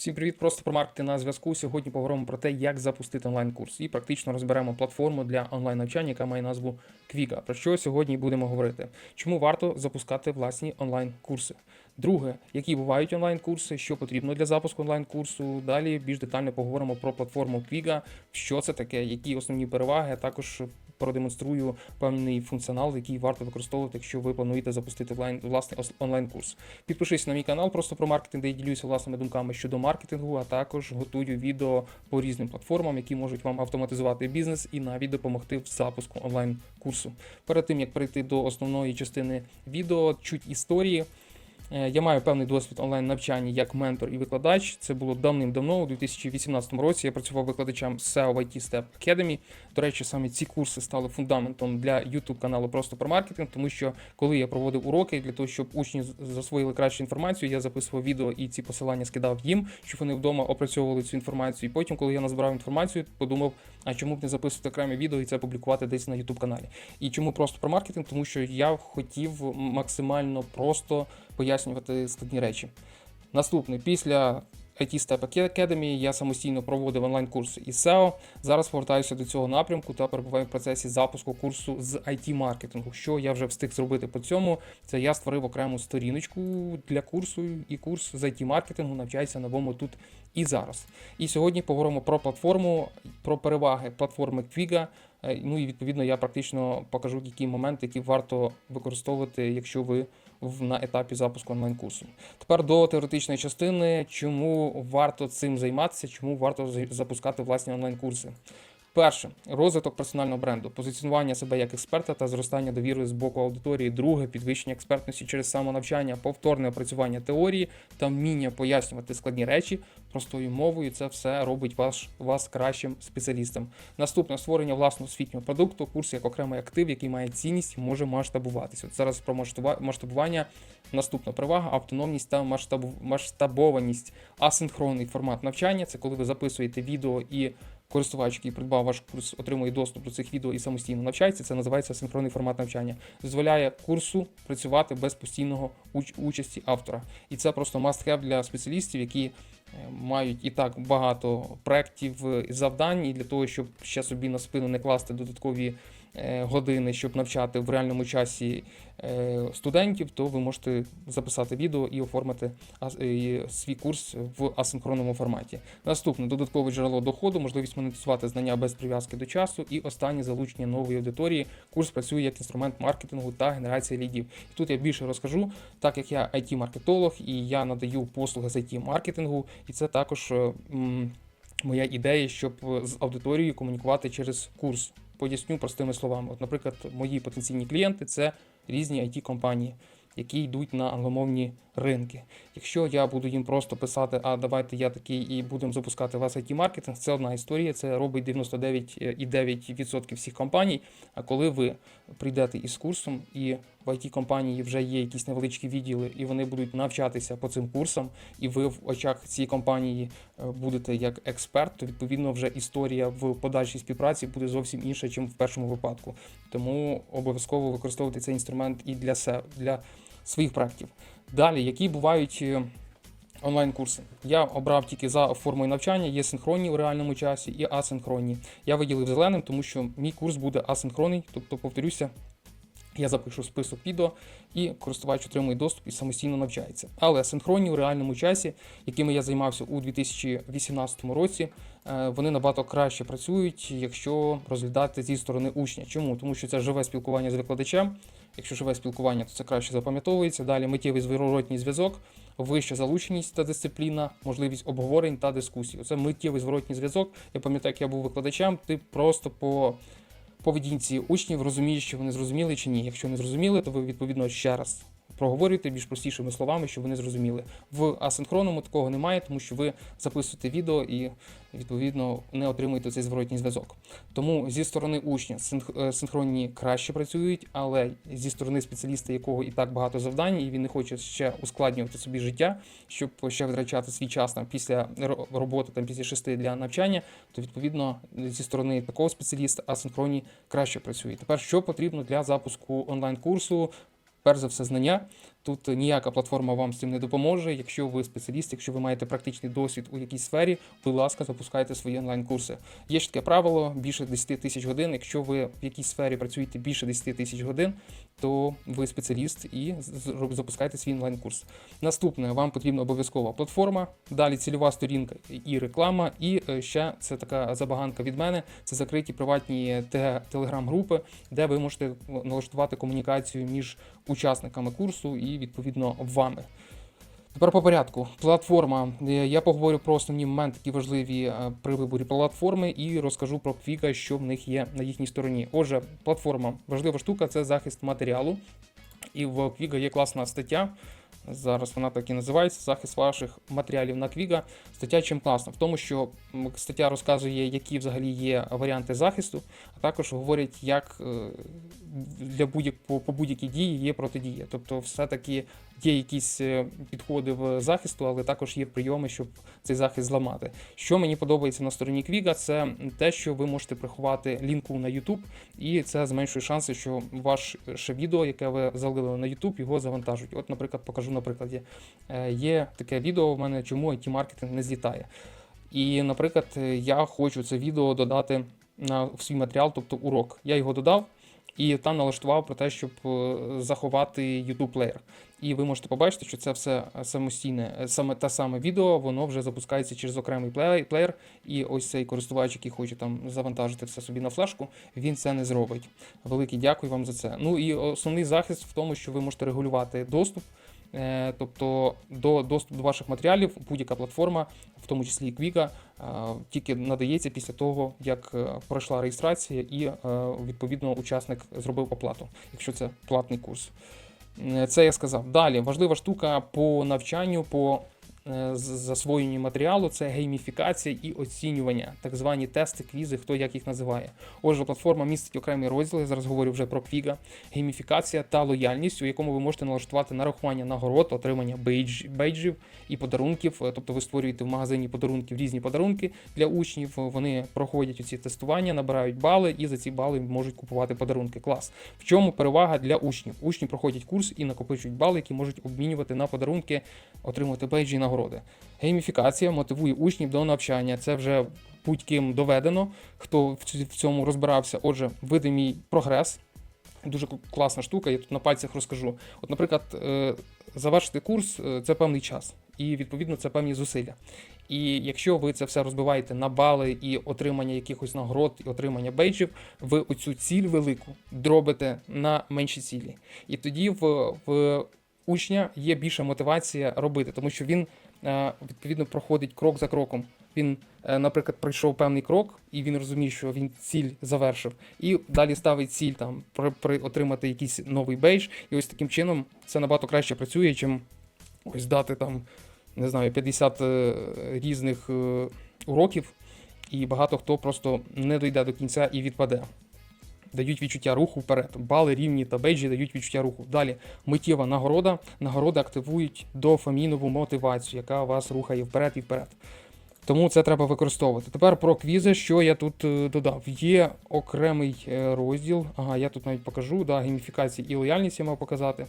Всім привіт, просто про маркетинг на зв'язку. Сьогодні поговоримо про те, як запустити онлайн-курс і практично розберемо платформу для онлайн-навчання, яка має назву Квіка. Про що сьогодні будемо говорити? Чому варто запускати власні онлайн-курси? Друге, які бувають онлайн-курси, що потрібно для запуску онлайн-курсу. Далі більш детально поговоримо про платформу Kviga, що це таке, які основні переваги, також продемонструю певний функціонал, який варто використовувати, якщо ви плануєте запустити власний онлайн-курс. Підпишись на мій канал просто про маркетинг, де я ділюся власними думками щодо маркетингу, а також готую відео по різним платформам, які можуть вам автоматизувати бізнес і навіть допомогти в запуску онлайн-курсу. Перед тим як перейти до основної частини відео, чуть історії. Е, Я маю певний досвід онлайн навчання як ментор і викладач. Це було давним-давно, у 2018 році. Я працював викладачем SEO в IT Step Academy. До речі, саме ці курси стали фундаментом для YouTube каналу просто про маркетинг, тому що коли я проводив уроки для того, щоб учні засвоїли кращу інформацію, я записував відео і ці посилання скидав їм, щоб вони вдома опрацьовували цю інформацію. І потім, коли я назбирав інформацію, подумав, а чому б не записувати окреме відео і це публікувати десь на YouTube каналі. І чому просто про маркетинг? Тому що я хотів максимально просто пояснювати складні речі. Наступне, після IT Step Academy я самостійно проводив онлайн-курси із SEO. Зараз повертаюся до цього напрямку та перебуваю в процесі запуску курсу з IT-маркетингу. Що я вже встиг зробити по цьому? Це я створив окрему сторіночку для курсу, і курс з IT-маркетингу навчається новому тут і зараз. І сьогодні поговоримо про платформу, про переваги платформи Kviga. Е, Ну і відповідно я практично покажу які моменти, які варто використовувати, якщо ви на етапі запуску онлайн-курсу. Тепер до теоретичної частини, чому варто цим займатися, чому варто за- запускати власні онлайн-курси. Перше розвиток персонального бренду, позиціонування себе як експерта та зростання довіри з боку аудиторії. Друге підвищення експертності через самонавчання, повторне опрацювання теорії та вміння пояснювати складні речі простою мовою. Це все робить вас, вас кращим спеціалістом. Наступне створення власного освітнього продукту, курс як окремий актив, який має цінність, може масштабуватися. От зараз про масштабування. Наступна перевага, автономність та масштабу- масштабованість. Асинхронний формат навчання це коли ви записуєте відео і користувач, який придбав ваш курс, отримує доступ до цих відео і самостійно навчається. Це називається синхронний формат навчання. Дозволяє курсу працювати без постійного уч- участі автора. І це просто must-have для спеціалістів, які е, мають і так багато проєктів е, завдань, і для того, щоб ще собі на спину не класти додаткові години, щоб навчати в реальному часі е, студентів, то ви можете записати відео і оформити е, свій курс в асинхронному форматі. Наступне додаткове джерело доходу, можливість монетизувати знання без прив'язки до часу. І останнє залучення нової аудиторії. Курс працює як інструмент маркетингу та генерації лідів. І тут я більше розкажу, так як я IT-маркетолог і я надаю послуги з IT-маркетингу, і це також е, моя ідея, щоб з аудиторією комунікувати через курс. Поясню простими словами. От, наприклад, мої потенційні клієнти це різні IT-компанії, які йдуть на англомовні ринки. Якщо я буду їм просто писати, а давайте я такий і будемо запускати вас IT-маркетинг, це одна історія, це робить 99,9% всіх компаній. А коли ви прийдете із курсом, і в IT-компанії вже є якісь невеличкі відділи, і вони будуть навчатися по цим курсам, і ви в очах цієї компанії е, будете як експерт, то відповідно вже історія в подальшій співпраці буде зовсім інша, ніж в першому випадку. Тому обов'язково використовувати цей інструмент і для себе, для своїх проєктів. Далі, які бувають е, онлайн-курси? Я обрав тільки за формою навчання, є синхронні у реальному часі і асинхронні. Я виділив зеленим, тому що мій курс буде асинхронний, тобто, повторюся, я запишу список відео, і користувач отримує доступ і самостійно навчається. Але синхронні у реальному часі, якими я займався у 2018 році, е, вони набагато краще працюють, якщо розглядати зі сторони учня. Чому? Тому що це живе спілкування з викладачем. Якщо живе спілкування, то це краще запам'ятовується. Далі миттєвий зворотній зв'язок, вища залученість та дисципліна, можливість обговорень та дискусій. Це миттєвий зворотній зв'язок. Я пам'ятаю, як я був викладачем, ти просто по поведінці учнів розумієш, що вони зрозуміли чи ні. Якщо не зрозуміли, то ви відповідно ще раз проговорюєте більш простішими словами, щоб вони зрозуміли. В асинхронному такого немає, тому що ви записуєте відео і відповідно не отримуєте цей зворотній зв'язок. Тому зі сторони учня е, синхронні краще працюють, але зі сторони спеціаліста, якого і так багато завдань, і він не хоче ще ускладнювати собі життя, щоб ще витрачати свій час там після роботи, там після шести для навчання, то відповідно зі сторони такого спеціаліста асинхронні краще працюють. Тепер що потрібно для запуску онлайн-курсу? Перш за все, знання. Тут ніяка платформа вам з цим не допоможе. Якщо ви спеціаліст, якщо ви маєте практичний досвід у якійсь сфері, будь ласка, запускайте свої онлайн-курси. Є ж таке правило більше 10 тисяч годин. Якщо ви в якійсь сфері працюєте більше 10 тисяч годин, то ви спеціаліст і запускаєте свій онлайн-курс. Наступне вам потрібна обов'язкова платформа, далі цільова сторінка і реклама. І е, ще це така забаганка від мене. Це закриті приватні телеграм-групи, де ви можете налаштувати комунікацію між учасниками курсу і відповідно вами. Тепер по порядку. Платформа. Е, Я поговорю про основні моменти, які важливі е, при виборі платформи, і розкажу про Квіка, що в них є на їхній стороні. Отже, платформа важлива штука це захист матеріалу. І в Квіга є класна стаття. Зараз вона так і називається захист ваших матеріалів на Квіга. Стаття чим класна? В тому, що стаття розказує, які взагалі є варіанти захисту, а також говорять, як е, для будь по, по будь-якій дії є протидія. Тобто, все-таки є якісь е, підходи в захисту, але також є прийоми, щоб цей захист зламати. Що мені подобається на стороні Квіга, це те, що ви можете приховати лінку на YouTube, і це зменшує шанси, що ваше відео, яке ви залили на YouTube, його завантажують. От, наприклад, покажу на прикладі. Е, Є таке відео в мене, чому it маркетинг не злітає. І, наприклад, е, я хочу це відео додати на в свій матеріал, тобто урок. Я його додав і там налаштував про те, щоб е, заховати YouTube плеєр. І ви можете побачити, що це все самостійне, е, саме те саме відео, воно вже запускається через окремий плеєр. І ось цей користувач, який хоче там завантажити все собі на флешку, він це не зробить. Велике дякую вам за це. Ну і основний захист в тому, що ви можете регулювати доступ. Е, Тобто до доступ до ваших матеріалів будь-яка платформа, в тому числі і Quiga, е, тільки надається після того, як е, пройшла реєстрація і відповідно учасник зробив оплату, якщо це платний курс. Це я сказав. Далі важлива штука по навчанню, по е, з- засвоєнню матеріалу це гейміфікація і оцінювання, так звані тести, квізи, хто як їх називає. Отже, платформа містить окремі розділи. Зараз говорю вже про Квіга, гейміфікація та лояльність, у якому ви можете налаштувати нарахування нагород, отримання бейдж, бейджів і подарунків. Е, Тобто ви створюєте в магазині подарунків різні подарунки для учнів. Вони проходять ці тестування, набирають бали, і за ці бали можуть купувати подарунки. Клас. В чому перевага для учнів? Учні проходять курс і накопичують бали, які можуть обмінювати на подарунки, отримувати бейджі і нагороди. Гейміфікація мотивує учнів до навчання. Це вже будь-ким доведено, хто в цьому розбирався. Отже, видимий прогрес. Дуже класна штука, я тут на пальцях розкажу. От, наприклад, е, завершити курс е, це певний час, і відповідно це певні зусилля. І якщо ви це все розбиваєте на бали і отримання якихось нагород, і отримання бейджів, ви оцю ціль велику дробите на менші цілі. І тоді в, в учня є більша мотивація робити, тому що він відповідно проходить крок за кроком. Він, е, наприклад, пройшов певний крок, і він розуміє, що він ціль завершив, і далі ставить ціль там при, при отримати якийсь новий бейдж. І ось таким чином це набагато краще працює, чим ось дати там, не знаю, 50 е, різних е, уроків, і багато хто просто не дойде до кінця і відпаде. Дають відчуття руху вперед. Бали рівні та бейджі дають відчуття руху. Далі миттєва нагорода. Нагороди активують дофамінову мотивацію, яка вас рухає вперед і вперед. Тому це треба використовувати. Тепер про квізи, що я тут е, додав. Є окремий е, розділ. Ага, я тут навіть покажу. Да, гейміфікація і лояльність я мав показати.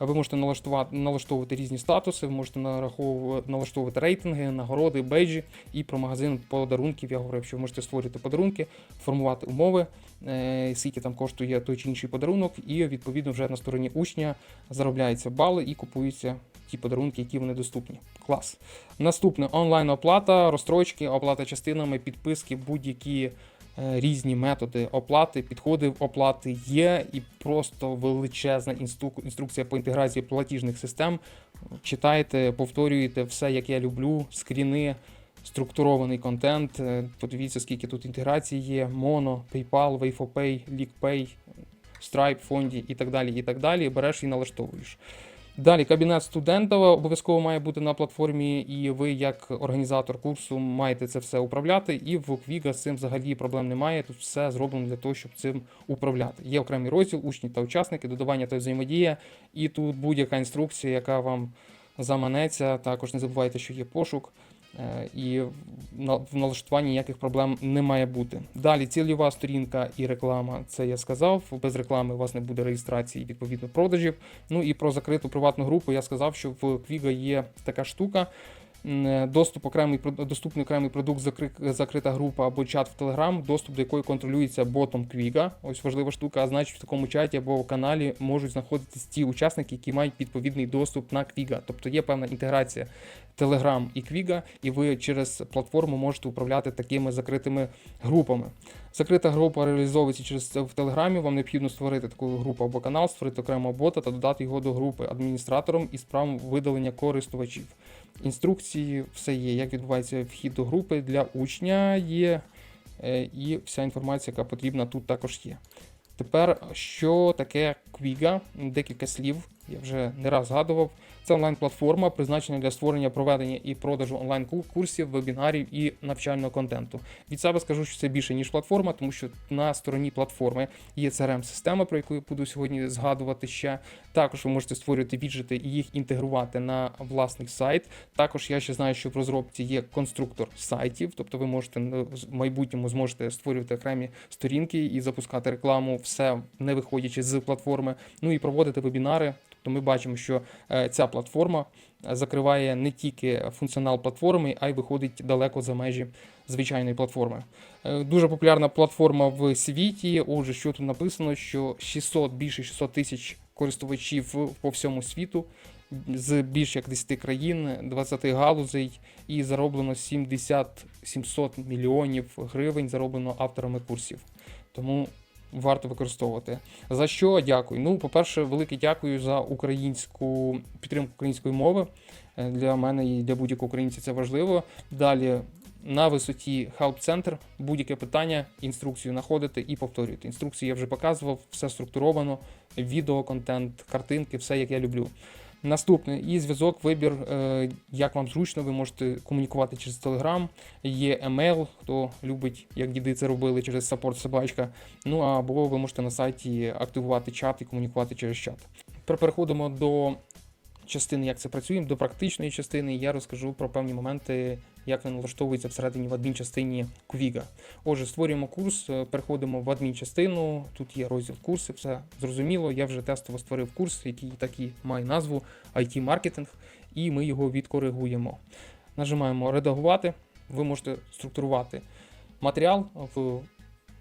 Ви можете налаштувати, налаштовувати різні статуси, ви можете нараховувати, налаштовувати рейтинги, нагороди, бейджі. І про магазин подарунків я говорив, що ви можете створювати подарунки, формувати умови, е, скільки там коштує той чи інший подарунок, і відповідно вже на стороні учня заробляються бали і купуються ті подарунки, які вони доступні. Клас. Наступне онлайн оплата, розстрочки, оплата частинами, підписки, будь-які різні методи оплати, підходи оплати є, і просто величезна інструкція по інтеграції платіжних систем. Читайте, повторюєте все, як я люблю, скріни. Структурований контент. Е, Подивіться, скільки тут інтеграцій є: Mono, PayPal, WayFoPay, LeakPay, Stripe, фонді і так далі. І так далі. Береш і налаштовуєш. Далі кабінет студента обов'язково має бути на платформі, і ви, як організатор курсу, маєте це все управляти. І в Quiga з цим взагалі проблем немає. Тут все зроблено для того, щоб цим управляти. Є окремий розділ, учні та учасники, додавання та взаємодія. І тут будь-яка інструкція, яка вам заманеться. Також не забувайте, що є пошук. Е, І в налаштуванні ніяких проблем не має бути. Далі цільова сторінка і реклама. Це я сказав. Без реклами у вас не буде реєстрації відповідно продажів. Ну і про закриту приватну групу я сказав, що в Квіга є така штука. Е, Доступ окремий доступний окремий продукт, закрита група або чат в Telegram, доступ до якої контролюється ботом Quiga. Ось важлива штука. А значить, в такому чаті або каналі можуть знаходитись ті учасники, які мають відповідний доступ на Quiga. Тобто є певна інтеграція Telegram і Quiga, і ви через платформу можете управляти такими закритими групами. Закрита група реалізовується через в Телеграмі. Вам необхідно створити таку групу або канал, створити окремого бота та додати його до групи адміністратором із правом видалення користувачів. Інструкції, все є, як відбувається вхід до групи для учня є, е, і вся інформація, яка потрібна, тут також є. Тепер, що таке Квіга? Декілька слів, я вже не раз згадував. Це онлайн-платформа, призначена для створення, проведення і продажу онлайн-курсів, вебінарів і навчального контенту. Від себе скажу, що це більше ніж платформа, тому що на стороні платформи є CRM-система, про яку я буду сьогодні згадувати ще. Також ви можете створювати віджити і їх інтегрувати на власний сайт. Також я ще знаю, що в розробці є конструктор сайтів, тобто ви можете е, в майбутньому зможете створювати окремі сторінки і запускати рекламу, все не виходячи з платформи. Ну і проводити вебінари. Тобто ми бачимо, що е, ця платформа е, закриває не тільки функціонал платформи, а й виходить далеко за межі звичайної платформи. Е, Дуже популярна платформа в світі. Отже, що тут написано, що 600, більше 600 тисяч користувачів по всьому світу з більш як 10 країн, 20 галузей, і зароблено 70 700 мільйонів гривень зароблено авторами курсів. Тому варто використовувати. За що дякую? Ну, по-перше, велике дякую за українську підтримку української мови. Е, Для мене і для будь-якого українця це важливо. Далі на висоті Center будь-яке питання, інструкцію знаходити і повторюєте. Інструкцію я вже показував, все структуровано, відео, контент, картинки, все як я люблю. Наступне і зв'язок, вибір, е, як вам зручно, ви можете комунікувати через Telegram, є емейл, хто любить, як діди це робили через саппорт собачка. Ну або ви можете на сайті активувати чат і комунікувати через чат. Тепер переходимо до частини, як це працює, до практичної частини. Я розкажу про певні моменти, як він налаштовується всередині в адмінчастині Quiga. Отже, створюємо курс, е, переходимо в адмінчастину. Тут є розділ курси, все зрозуміло. Я вже тестово створив курс, який так і має назву IT-маркетинг, і ми його відкоригуємо. Нажимаємо редагувати. Ви можете структурувати матеріал в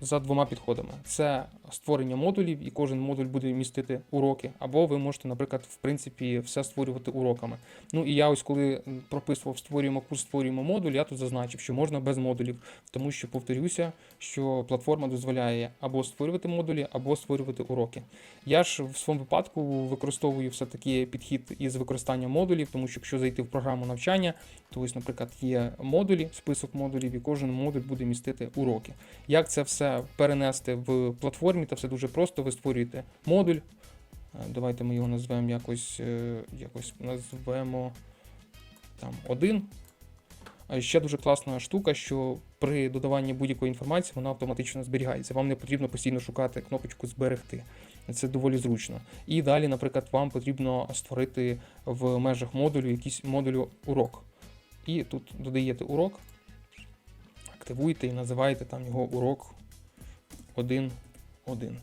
за двома підходами: це створення модулів, і кожен модуль буде містити уроки, або ви можете, наприклад, в принципі, все створювати уроками. Ну і я ось коли прописував створюємо курс, створюємо модуль, я тут зазначив, що можна без модулів, тому що повторюся, що платформа дозволяє або створювати модулі, або створювати уроки. Я ж в своєму випадку використовую все-таки підхід із використанням модулів, тому що якщо зайти в програму навчання, то ось, наприклад, є модулі, список модулів, і кожен модуль буде містити уроки. Як це все перенести в платформі, та все дуже просто. Ви створюєте модуль. Е, Давайте ми його назвемо якось, е, якось назвемо там один. Ще дуже класна штука, що при додаванні будь-якої інформації вона автоматично зберігається. Вам не потрібно постійно шукати кнопочку зберегти. Це доволі зручно. І далі, наприклад, вам потрібно створити в межах модулю якийсь модулю урок. І тут додаєте урок, активуєте і називаєте там його урок 1.1.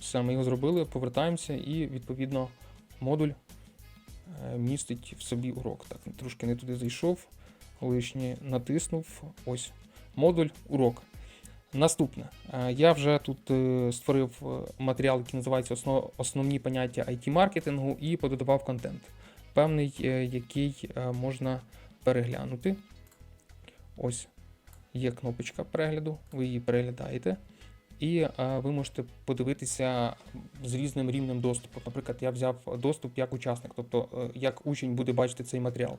Все, ми його зробили, повертаємося і відповідно модуль е, містить в собі урок. Так, трошки не туди зайшов, лишнє натиснув. Ось модуль урок. Наступне. Е, Я вже тут е, створив матеріал, який називається Основні поняття IT-маркетингу і пододавав контент. Певний, який можна переглянути. Ось є кнопочка перегляду, ви її переглядаєте. І е, ви можете подивитися з різним рівнем доступу. Наприклад, я взяв доступ як учасник, тобто е, як учень буде бачити цей матеріал.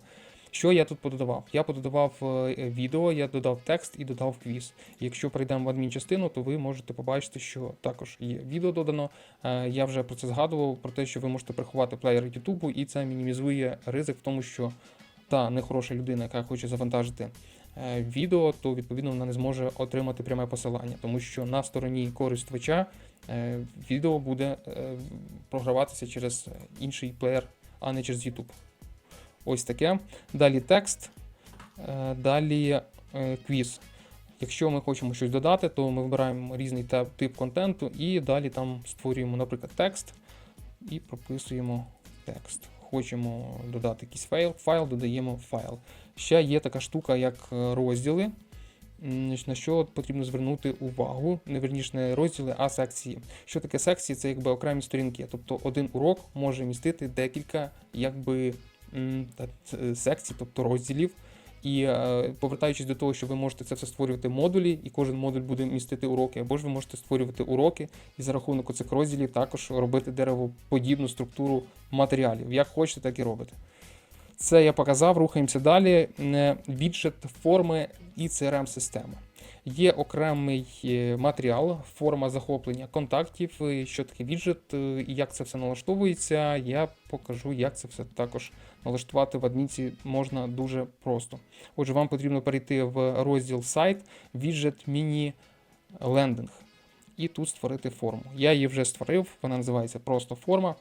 Що я тут пододавав? Я пододавав е, відео, я додав текст і додав квіз. Якщо прийдемо в адмінчастину, то ви можете побачити, що також є відео додано. Я вже про це згадував, про те, що ви можете приховати плеєр YouTube, і це мінімізує ризик в тому, що та нехороша людина, яка хоче завантажити відео, то відповідно вона не зможе отримати пряме посилання, тому що на стороні користувача е, відео буде е, програватися через інший плеєр, а не через YouTube. ось таке. Далі текст, е, далі е, квіз. Якщо ми хочемо щось додати, то ми вибираємо різний тип контенту і далі там створюємо, наприклад, текст і прописуємо текст. Хочемо додати якийсь файл, файл додаємо файл. Ще є така штука, як е, розділи. На що потрібно звернути увагу, не верніше не розділи, а секції. Що таке секції? Це якби окремі сторінки. Тобто один урок може містити декілька якби ц- секцій, тобто розділів. І е, повертаючись до того, що ви можете це все створювати модулі, і кожен модуль буде містити уроки, або ж ви можете створювати уроки і за рахунок цих розділів також робити деревоподібну структуру матеріалів. Як хочете, так і робите. Це я показав, рухаємося далі. Е, Віджет форми і crm система Є окремий е, матеріал, форма захоплення контактів, що таке віджет, е, і як це все налаштовується. Я покажу, як це все також налаштувати в адмінці можна дуже просто. Отже, вам потрібно перейти в розділ сайт, віджет міні лендинг. І тут створити форму. Я її вже створив, вона називається просто форма.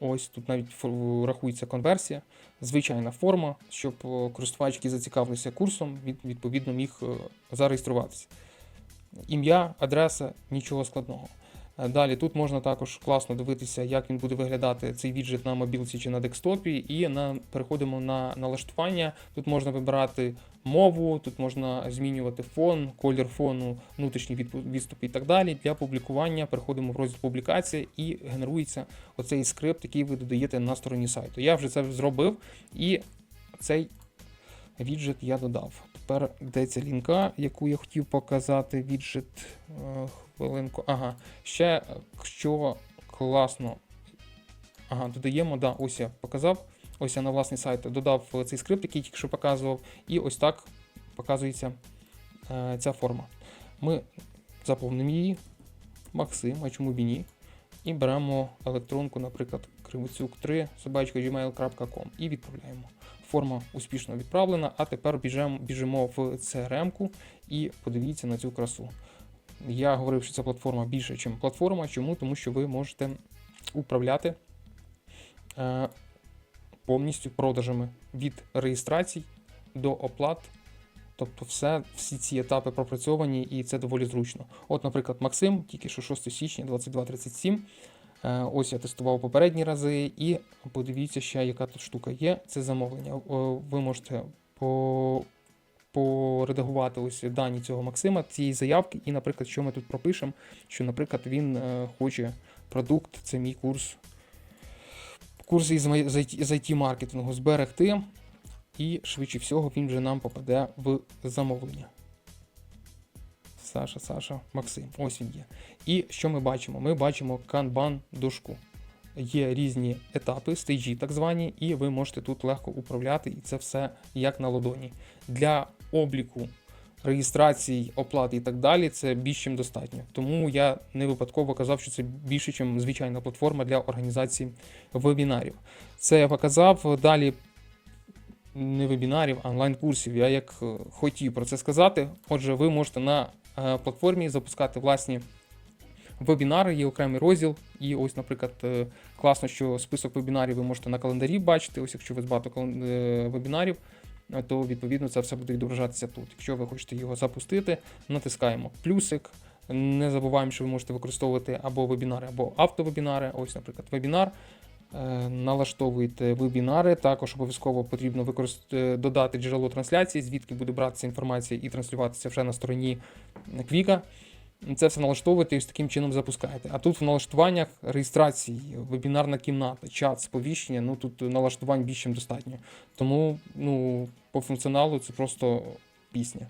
Ось тут навіть рахується конверсія, звичайна форма, щоб е, користувач, який зацікавився курсом, від, відповідно міг е, зареєструватися. Ім'я, адреса, нічого складного. Далі тут можна також класно дивитися, як він буде виглядати цей віджит на мобілці чи на декстопі. І на, переходимо на налаштування. Тут можна вибирати мову, тут можна змінювати фон, колір фону, внутрішні відступи і так далі. Для публікування переходимо в розділ публікація і генерується оцей скрипт, який ви додаєте на стороні сайту. Я вже це зробив, і цей віджит я додав. Тепер де ця лінка, яку я хотів показати. Віджит. е, Хвилинку. Ага. Ще що класно. Ага, додаємо, да, ось я показав. Ось я на власний сайт додав цей скрипт, який тільки що показував, і ось так показується е, ця форма. Ми заповнимо її, Максим, а чому б і ні? І беремо електронку, наприклад, кривоцюк 3 собачка gmail.com і відправляємо. Форма успішно відправлена, а тепер біжемо, біжимо в CRM-ку і подивіться на цю красу. Я говорив, що ця платформа більше, ніж платформа. Чому? Тому що ви можете управляти е, повністю продажами від реєстрацій до оплат. Тобто все, всі ці етапи пропрацьовані і це доволі зручно. От, наприклад, Максим, тільки що 6 січня 22.37. Е, Ось я тестував попередні рази, і подивіться ще, яка тут штука є. Це замовлення. Ви можете по, поредагувати ось дані цього Максима, цієї заявки, і, наприклад, що ми тут пропишемо, що, наприклад, він е, хоче продукт, це мій курс. Курс із IT з IT-маркетингу зберегти, і швидше всього він вже нам попаде в замовлення. Саша, Саша, Максим. Ось він є. І що ми бачимо? Ми бачимо канбан дошку. Є різні етапи, стейджі так звані, і ви можете тут легко управляти, і це все як на ладоні. Для обліку, реєстрації, оплати і так далі, це більш чим достатньо. Тому я не випадково казав, що це більше, ніж звичайна платформа для організації вебінарів. Це я показав. Далі не вебінарів, а онлайн-курсів. Я як е, хотів про це сказати. Отже, ви можете на платформі запускати власні вебінари, є окремий розділ. І ось, наприклад, е, класно, що список вебінарів ви можете на календарі бачити. Ось якщо у вас багато е, вебінарів, е, то відповідно це все буде відображатися тут. Якщо ви хочете його запустити, натискаємо плюсик. Не забуваємо, що ви можете використовувати або вебінари, або автовебінари. Ось, наприклад, вебінар. Е, Налаштовуєте вебінари. Також обов'язково потрібно використ... додати джерело трансляції, звідки буде братися інформація і транслюватися вже на стороні Квіка. Це все налаштовуєте і таким чином запускаєте. А тут в налаштуваннях реєстрації, вебінарна кімната, чат, сповіщення, ну тут налаштувань більш ніж достатньо. Тому ну, по функціоналу це просто пісня.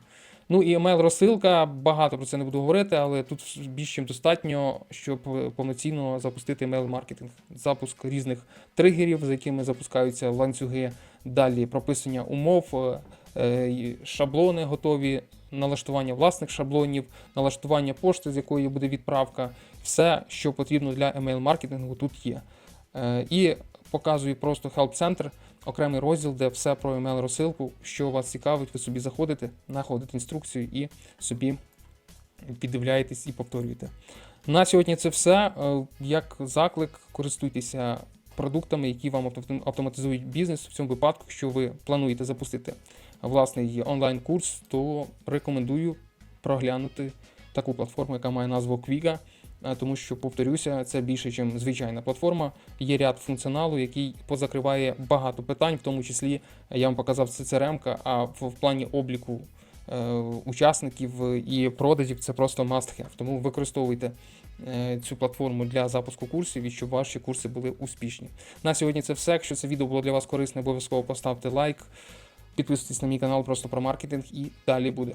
Ну і email розсилка, багато про це не буду говорити, але тут більш ніж достатньо, щоб повноцінно запустити email маркетинг. Запуск різних тригерів, за якими запускаються ланцюги, далі прописання умов, е, шаблони готові, налаштування власних шаблонів, налаштування пошти, з якої буде відправка. Все, що потрібно для email маркетингу, тут є. Е, І показую просто Help Center, окремий розділ, де все про email розсилку. Що вас цікавить, ви собі заходите, знаходите інструкцію і собі піддивляєтесь і повторюєте. На сьогодні це все. Е, Як заклик, користуйтеся продуктами, які вам автоматизують бізнес. В цьому випадку, якщо ви плануєте запустити власний онлайн-курс, то рекомендую проглянути таку платформу, яка має назву Quiga, тому що, повторюся, це більше, ніж звичайна платформа. Є ряд функціоналу, який позакриває багато питань, в тому числі я вам показав це CRM, а в, в плані обліку е, учасників і продажів це просто must have. Тому використовуйте е, цю платформу для запуску курсів і щоб ваші курси були успішні. На сьогодні це все. Якщо це відео було для вас корисне, обов'язково поставте лайк, підписуйтесь на мій канал просто про маркетинг і далі буде.